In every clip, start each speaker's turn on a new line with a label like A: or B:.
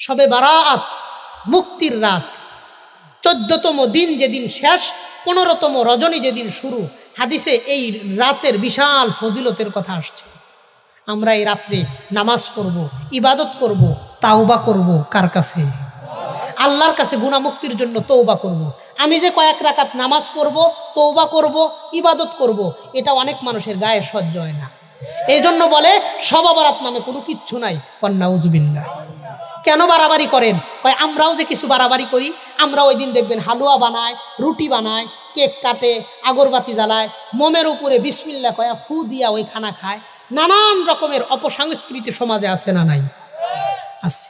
A: সবে বারাত, মুক্তির রাত। চোদ্দতম দিন যেদিন শেষ, পনেরোতম রজনী যেদিন শুরু, হাদিসে এই রাতের বিশাল ফজিলতের কথা আসছে। আমরা এই রাত্রে নামাজ পড়ব, ইবাদত করব, তাওবা করব, কার কাছে? আল্লাহর কাছে গুণামুক্তির জন্য তৌবা করব। আমি যে কয়েক রাকাত নামাজ পড়ব তৌবা করব, ইবাদত করব। এটা অনেক মানুষের গায়ে সহ্য হয় না। এই জন্য বলে সবাবরাত নামে কোনো কিচ্ছু নাই। কন্যা উজুবিল্লা কেন বাড়াবাড়ি করেন? কয়, আমরাও যে কিছু বাড়াবাড়ি করি আমরা ওই দিন দেখবেন হালুয়া বানায়, রুটি বানায়, কেক কাটে, আগরবাতি জ্বালায়, মোমের উপরে বিসমিল্লা কয়া ফু দিয়া ওই খানা খায়। নানান রকমের অপসংস্কৃতি সমাজে আছে না নাই? আছে।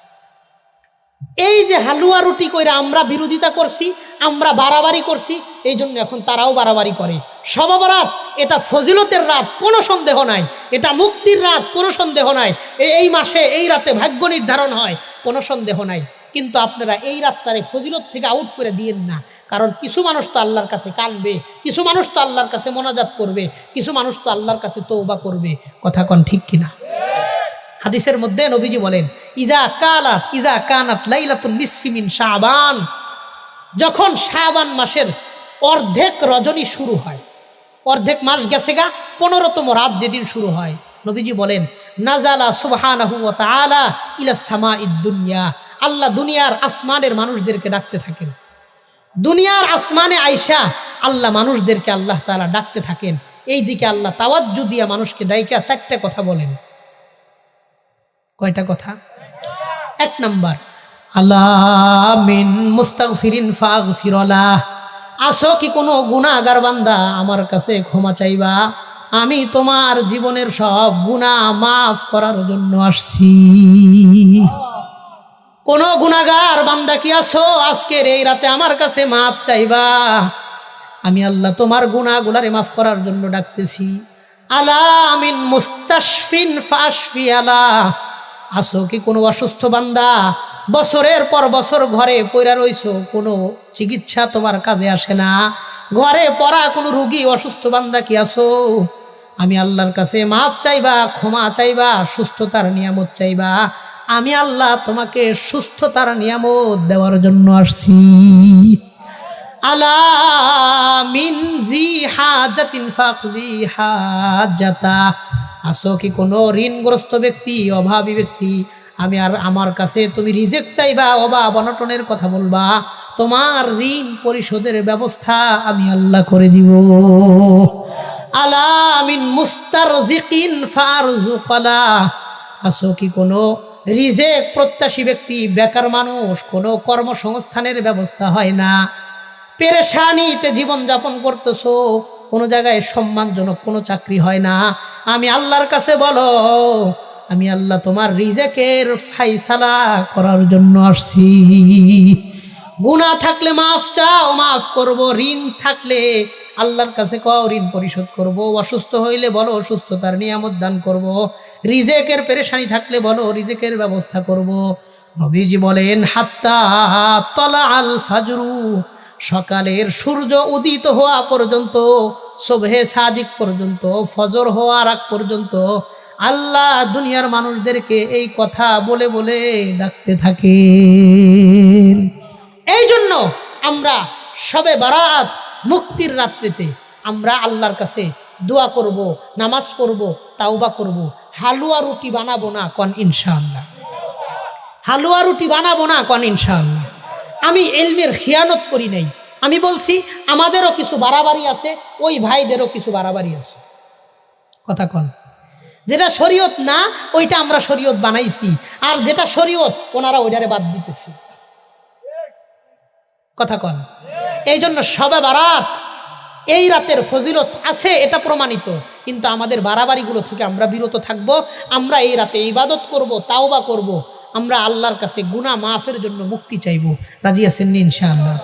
A: এই যে হালুয়া রুটি কইরা আমরা বিরোধিতা করছি, আমরা বাড়াবাড়ি করছি, এই জন্য এখন তারাও বাড়াবাড়ি করে। সবাবরাত এটা ফজিলতের রাত, কোনো সন্দেহ নাই। এটা মুক্তির রাত, কোনো সন্দেহ নাই। এই মাসে, এই রাতে ভাগ্য নির্ধারণ হয়। কোনো সন্দেহ নাই। কিন্তু আপনারা এই রাতটারে ফজিলত থেকে আউট করে দিয়েন না। কারণ কিছু মানুষ তো আল্লাহর কাছে কানবে, কিছু মানুষ তো আল্লাহর কাছে মোনাজাত করবে, কিছু মানুষ তো আল্লাহর কাছে তৌবা করবে। কথা কন ঠিক কিনা? হাদিসের মধ্যে নবীজি বলেন ইজা কালাত ইজা কানাত লাইলাতুন নিসফিমিন শাবান। যখন শাবান মাসের অর্ধেক রজনী শুরু হয়, অর্ধেক মাস গেছে গা, পনেরোতম রাত যেদিন শুরু হয়, নবীজি বলেন, নাজালা সুবহানাহু ওয়া তাআলা ইলা সামা দুনিয়া। আল্লাহ দুনিয়ার আসমানের মানুষদেরকে ডাকতে থাকেন। দুনিয়ার আসমানে আইসা আল্লাহ মানুষদেরকে আল্লাহ তাআলা ডাকতে থাকেন। এই দিকে আল্লাহ তাওয়াজ্জু দিয়া মানুষকে ডাইকা চারটে কথা বলেন। কয়টা কথা? এক নাম্বার আল্লাহ মিন মুস্তাগফিরিন ফাগফিরলাহ। আসো কি কোনো গুনাহগার বান্দা আমার কাছে ক্ষমা চাইবা? আমি তোমার জীবনের সব গুনাহ মাফ করার জন্য আসছি। কোন গুনাগার বান্দা কি আছো? আজকের এই রাতে আমার কাছে মাফ চাইবা। আমি আল্লাহ তোমার গুনাহগুলারে মাফ করার জন্য ডাকতেছি। আলা আমিন মুস্তাশফিন ফাশফি আলা। আসো কি কোনো অসুস্থ বান্দা? বছরের পর বছর ঘরে পইরা রইছো, কোনো চিকিৎসা তোমার কাজে আসে না। ঘরে পড়া কোনো রুগী অসুস্থ বান্দা কি আসো আমি আল্লাহর কাছে মাপ চাইবা, ক্ষমা চাইবা, সুস্থতার নিয়ামত চাইবা। আমি আল্লাহ তোমাকে সুস্থতার নিয়ামত দেওয়ার জন্য আসছি। আসো কি কোনো ঋণগ্রস্ত ব্যক্তি, অভাবী ব্যক্তি, আমি আর আমার কাছে তুমি রিজেক্ট চাইবা, অভাব অনটনের কথা বলবা। তোমার ঋণ পরিশোধের ব্যবস্থা আমি আল্লাহ করে দিব। আলামিন মুস্তার জিকিন ফারজুকলা আসো কি কোনো রিজেক প্রত্যাশী ব্যক্তি, বেকার মানুষ, কোনো কর্মসংস্থানের ব্যবস্থা হয় না? পেরেশানিতে জীবনযাপন করতেছো, কোনো জায়গায় সম্মানজনক কোনো চাকরি হয় না? আমি আল্লাহর কাছে বলো, আমি আল্লাহ তোমার রিজেকের ফাইসালা করার জন্য আসছি। গুণা থাকলে মাফ চাও, মাফ করব। ঋণ থাকলে আল্লাহর কাছে কও, ঋণ পরিশোধ করব। অসুস্থ হইলে বলো, অসুস্থতার নিয়ামত দান করব। রিজেকের পেরেশানি থাকলে বলো, রিজেকের ব্যবস্থা করব। নবীজি বলেন, হাত্তা তলা আল ফাজরু। সকালের সূর্য উদিত হওয়া পর্যন্ত, শোভে সাদিক পর্যন্ত, ফজর হওয়ার আগ পর্যন্ত আল্লাহ দুনিয়ার মানুষদেরকে এই কথা বলে বলে ডাকতে থাকেন। এই জন্য আমরা সবে বারাত মুক্তির রাত্রিতে আমরা আল্লাহর কাছে দোয়া করব, নামাজ পড়ব, তাওবা করব। হালুয়া রুটি বানাবো না কন ইনশাআল্লাহ। হালুয়া রুটি বানাবো না কন ইনশাআল্লাহ। আমি এলমের খিয়ানত করি নাই। আমি বলছি, আমাদেরও কিছু বাড়াবাড়ি আছে, ওই ভাইদেরও কিছু বাড়াবাড়ি আছে। কথা কন। যেটা শরীয়ত না, ওইটা আমরা শরীয়ত বানাইছি। আর যেটা শরীয়ত, ওনারা ওইটারে বাদ দিতেছি। কথা কন। এই জন্য সবে বারাত, এই রাতের ফজিলত আছে, এটা প্রমাণিত। কিন্তু আমাদের বাড়াবাড়িগুলো থেকে আমরা বিরত থাকব, আমরা এই রাতে ইবাদত করব, তাওবা করব, আমরা আল্লাহর কাছে গুনাহ মাফের জন্য মুক্তি চাইব। রাজি আছেন ইনশাআল্লাহ?